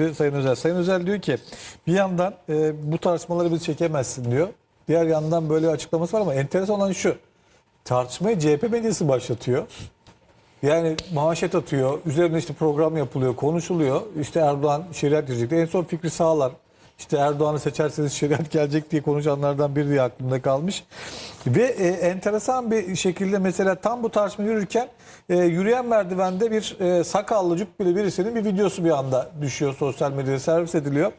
Şimdi Sayın Özel. Sayın Özel diyor ki bir yandan e, bu tartışmaları biz çekemezsin diyor. Diğer yandan böyle açıklaması var ama enteresan olan şu. Tartışmayı CHP medyası başlatıyor. Yani manşet atıyor. Üzerine işte program yapılıyor, konuşuluyor. İşte Erdoğan şeriat girecek. En son Fikri Sağlar. İşte Erdoğan'ı seçerseniz şeriat gelecek diye konuşanlardan biri diye aklımda kalmış. Ve e, enteresan bir şekilde mesela tam bu tartışma yürürken e, yürüyen merdivende bir e, sakallı cübbeli birisinin bir videosu bir anda düşüyor sosyal medyada servis ediliyor.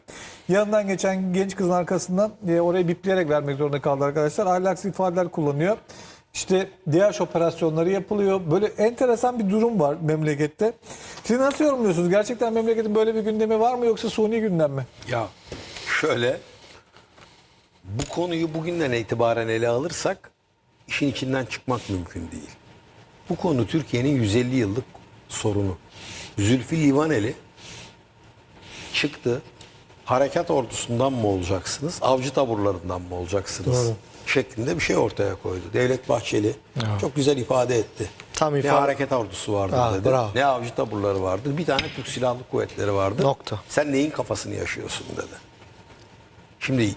Yanından geçen genç kızın arkasından e, orayı bipleyerek vermek zorunda kaldı arkadaşlar. Ahlaksız ifadeler kullanıyor. İşte DH operasyonları yapılıyor. Böyle enteresan bir durum var memlekette. Siz nasıl yorumluyorsunuz? Gerçekten memleketin böyle bir gündemi var mı yoksa suni gündem mi? Ya şöyle bu konuyu bugünden itibaren ele alırsak işin içinden çıkmak mümkün değil. Bu konu Türkiye'nin 150 yıllık sorunu. Zülfü Livaneli çıktı. Harekat ordusundan mı olacaksınız, avcı taburlarından mı olacaksınız? Doğru. şeklinde bir şey ortaya koydu. Devlet Bahçeli çok güzel ifade etti. Tam ne ifade- harekat ordusu vardı Ah, dedi. bravo. Ne avcı taburları vardı. Bir tane Türk Silahlı Kuvvetleri vardı. Nokta. Sen neyin kafasını yaşıyorsun dedi. Şimdi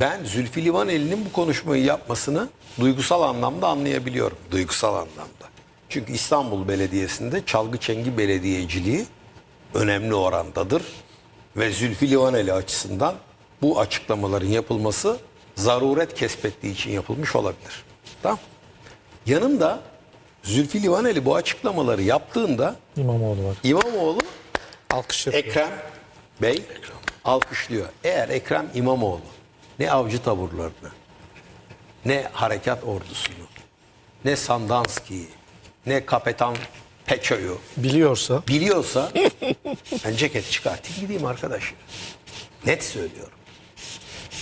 ben Zülfü Livaneli'nin bu konuşmayı yapmasını duygusal anlamda anlayabiliyorum. Duygusal anlamda. Çünkü İstanbul Belediyesi'nde çalgı çengi belediyeciliği önemli orandadır. Ve Zülfü Livaneli açısından bu açıklamaların yapılması zaruret kesbettiği için yapılmış olabilir. Tamam. Yanında Zülfü Livaneli bu açıklamaları yaptığında İmamoğlu var. İmamoğlu Alkış yapıyor. Ekrem Bey alkışlıyor. Eğer Ekrem İmamoğlu ne avcı taburlarını, ne harekat ordusunu, ne Sandanski'yi, ne Kapetan Peço'yu Biliyorsa biliyorsa ben ceket çıkartayım gideyim arkadaş. Net söylüyorum.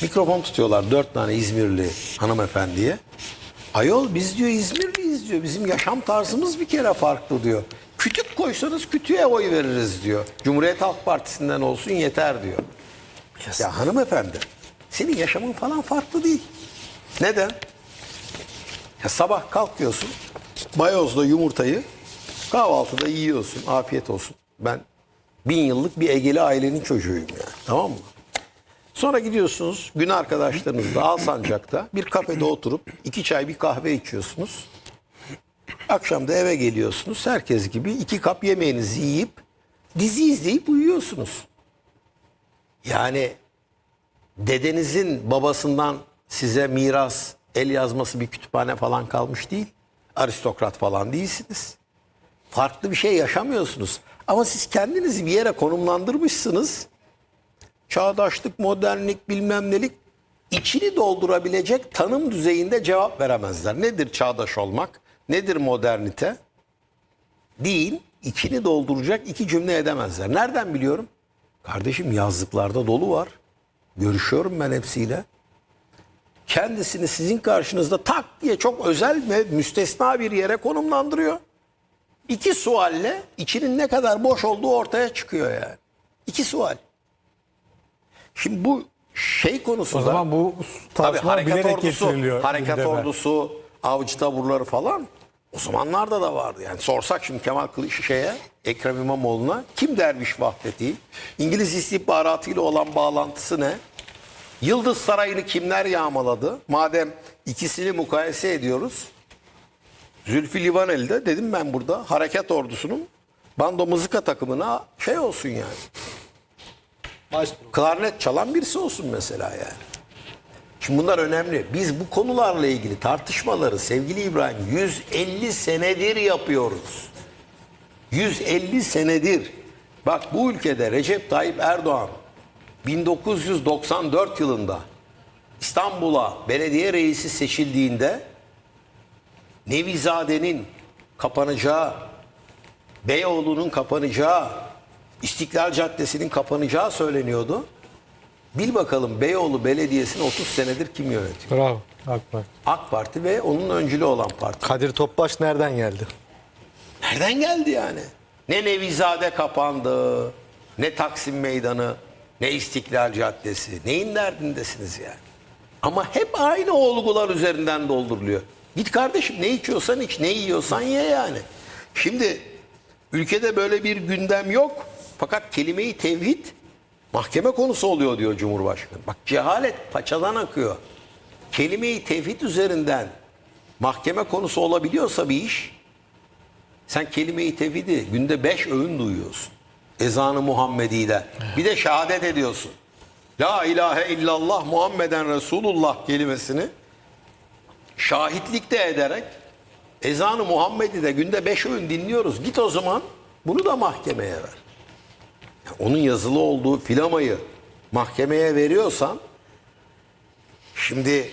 Mikrofon tutuyorlar dört tane İzmirli hanımefendiye. Ayol biz diyor İzmirliyiz diyor. Bizim yaşam tarzımız bir kere farklı diyor. Kütük koysanız kütüğe oy veririz diyor. Cumhuriyet Halk Partisi'nden olsun yeter diyor. Ya hanımefendi senin yaşamın falan farklı değil. Neden? Ya sabah kalkıyorsun mayozla yumurtayı kahvaltıda yiyorsun. Afiyet olsun. Ben bin yıllık bir Egeli ailenin çocuğuyum yani. Tamam mı? Sonra gidiyorsunuz gün arkadaşlarınızla Alsancak'ta bir kafede oturup iki çay bir kahve içiyorsunuz. Akşam da eve geliyorsunuz. Herkes gibi iki kap yemeğinizi yiyip dizi izleyip uyuyorsunuz. Yani dedenizin babasından size miras, el yazması bir kütüphane falan kalmış değil. Aristokrat falan değilsiniz. Farklı bir şey yaşamıyorsunuz. Ama siz kendinizi bir yere konumlandırmışsınız. Çağdaşlık, modernlik, bilmem nelik içini doldurabilecek tanım düzeyinde cevap veremezler. Nedir çağdaş olmak? Nedir modernite? Değil, içini dolduracak iki cümle edemezler. Nereden biliyorum? Kardeşim yazlıklarda dolu var. Görüşüyorum ben hepsiyle. Kendisini sizin karşınızda tak diye çok özel ve müstesna bir yere konumlandırıyor. İki sualle içinin ne kadar boş olduğu ortaya çıkıyor yani. İki sual. Şimdi bu şey konusu O zaman bu Tabii harekat bilerek ordusu, getiriliyor. harekat gündeme. ordusu, avcı taburları falan o zamanlarda da vardı. Yani sorsak şimdi Kemal Kılıç şeye, Ekrem İmamoğlu'na kim derviş Vahdeti? İngiliz istihbaratıyla olan bağlantısı ne? Yıldız Sarayı'nı kimler yağmaladı? Madem ikisini mukayese ediyoruz. Zülfü Livaneli de dedim ben burada harekat ordusunun bando mızıka takımına şey olsun yani. Klarnet çalan birisi olsun mesela yani. Şimdi bunlar önemli. Biz bu konularla ilgili tartışmaları sevgili İbrahim 150 senedir yapıyoruz. 150 senedir. Bak bu ülkede Recep Tayyip Erdoğan 1994 yılında İstanbul'a belediye reisi seçildiğinde Nevizade'nin kapanacağı, Beyoğlu'nun kapanacağı, İstiklal Caddesi'nin kapanacağı söyleniyordu. Bil bakalım Beyoğlu Belediyesi'ni 30 senedir kim yönetiyor? bravo. AK Parti. AK Parti ve onun öncülü olan parti. Kadir Topbaş nereden geldi? Nereden geldi yani? Ne Nevizade kapandı, ne Taksim Meydanı, ne İstiklal Caddesi. Neyin derdindesiniz yani? Ama hep aynı olgular üzerinden dolduruluyor. Git kardeşim ne içiyorsan iç, ne yiyorsan ye yani. Şimdi ülkede böyle bir gündem yok. Fakat kelimeyi tevhid mahkeme konusu oluyor diyor Cumhurbaşkanı. Bak cehalet paçadan akıyor. Kelime-i tevhid üzerinden mahkeme konusu olabiliyorsa bir iş sen kelime-i tevhidi günde beş öğün duyuyorsun. Ezanı Muhammedi'de. Bir de şehadet ediyorsun. La ilahe illallah Muhammeden Resulullah kelimesini şahitlik de ederek ezanı Muhammed'i de günde beş öğün dinliyoruz. Git o zaman bunu da mahkemeye ver. Onun yazılı olduğu filamayı mahkemeye veriyorsan şimdi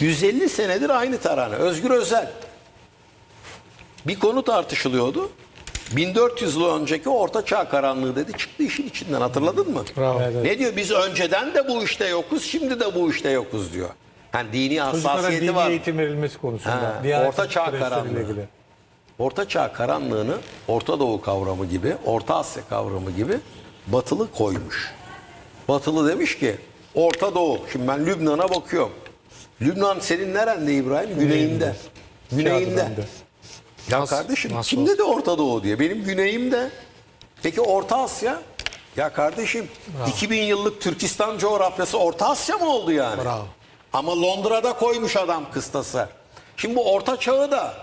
150 senedir aynı tarhane. Özgür Özel bir konu tartışılıyordu. 1400 yıl önceki orta çağ karanlığı dedi çıktı işin içinden hatırladın mı? Bravo. Evet, evet. Ne diyor biz önceden de bu işte yokuz şimdi de bu işte yokuz diyor. Yani dini hassasiyeti dini var. eğitim verilmesi konusunda. Ha, Orta Çağ karanlığı. ilgili. Orta Çağ karanlığını Orta Doğu kavramı gibi, Orta Asya kavramı gibi batılı koymuş. Batılı demiş ki Orta Doğu. Şimdi ben Lübnan'a bakıyorum. Lübnan senin nerende İbrahim? Güneyinde. Güneyinde. Ya Nasıl- kardeşim nasıl kimde de Orta Doğu diye. Benim güneyimde. Peki Orta Asya? Ya kardeşim 2000 yıllık Türkistan coğrafyası Orta Asya mı oldu yani? Bravo. Ama Londra'da koymuş adam kıstası. Şimdi bu Orta Çağ'ı da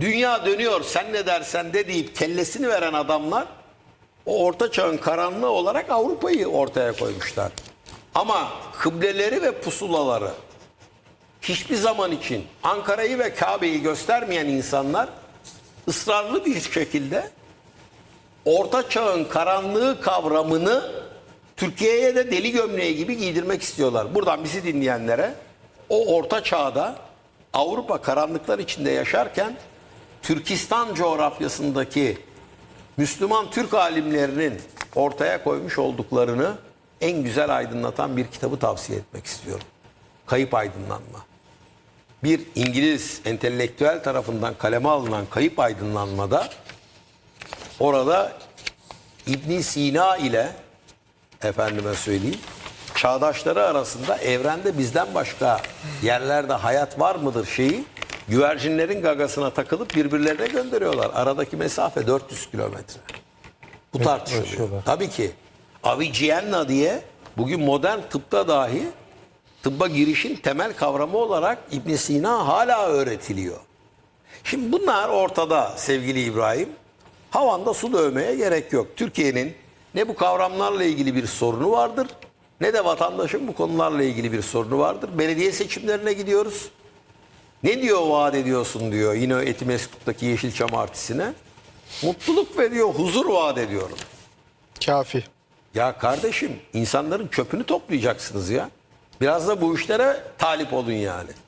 dünya dönüyor sen ne dersen de deyip kellesini veren adamlar o Orta Çağ'ın karanlığı olarak Avrupa'yı ortaya koymuşlar. Ama kıbleleri ve pusulaları hiçbir zaman için Ankara'yı ve Kabe'yi göstermeyen insanlar ısrarlı bir şekilde Orta Çağ'ın karanlığı kavramını Türkiye'ye de deli gömleği gibi giydirmek istiyorlar. Buradan bizi dinleyenlere o Orta Çağ'da Avrupa karanlıklar içinde yaşarken Türkistan coğrafyasındaki Müslüman Türk alimlerinin ortaya koymuş olduklarını en güzel aydınlatan bir kitabı tavsiye etmek istiyorum. Kayıp Aydınlanma. Bir İngiliz entelektüel tarafından kaleme alınan Kayıp Aydınlanmada orada İbn Sina ile efendime söyleyeyim çağdaşları arasında evrende bizden başka yerlerde hayat var mıdır şeyi güvercinlerin gagasına takılıp birbirlerine gönderiyorlar. Aradaki mesafe 400 kilometre. Bu tartışılıyor. uğraşıyorlar. Tabii ki Avicenna diye bugün modern tıpta dahi tıbba girişin temel kavramı olarak İbn Sina hala öğretiliyor. Şimdi bunlar ortada sevgili İbrahim. Havanda su dövmeye gerek yok. Türkiye'nin ne bu kavramlarla ilgili bir sorunu vardır ne de vatandaşın bu konularla ilgili bir sorunu vardır. Belediye seçimlerine gidiyoruz. Ne diyor vaat ediyorsun diyor yine Etimeskut'taki Yeşilçam Artisi'ne. Mutluluk ve diyor huzur vaat ediyorum. Kafi. Ya kardeşim insanların çöpünü toplayacaksınız ya. Biraz da bu işlere talip olun yani.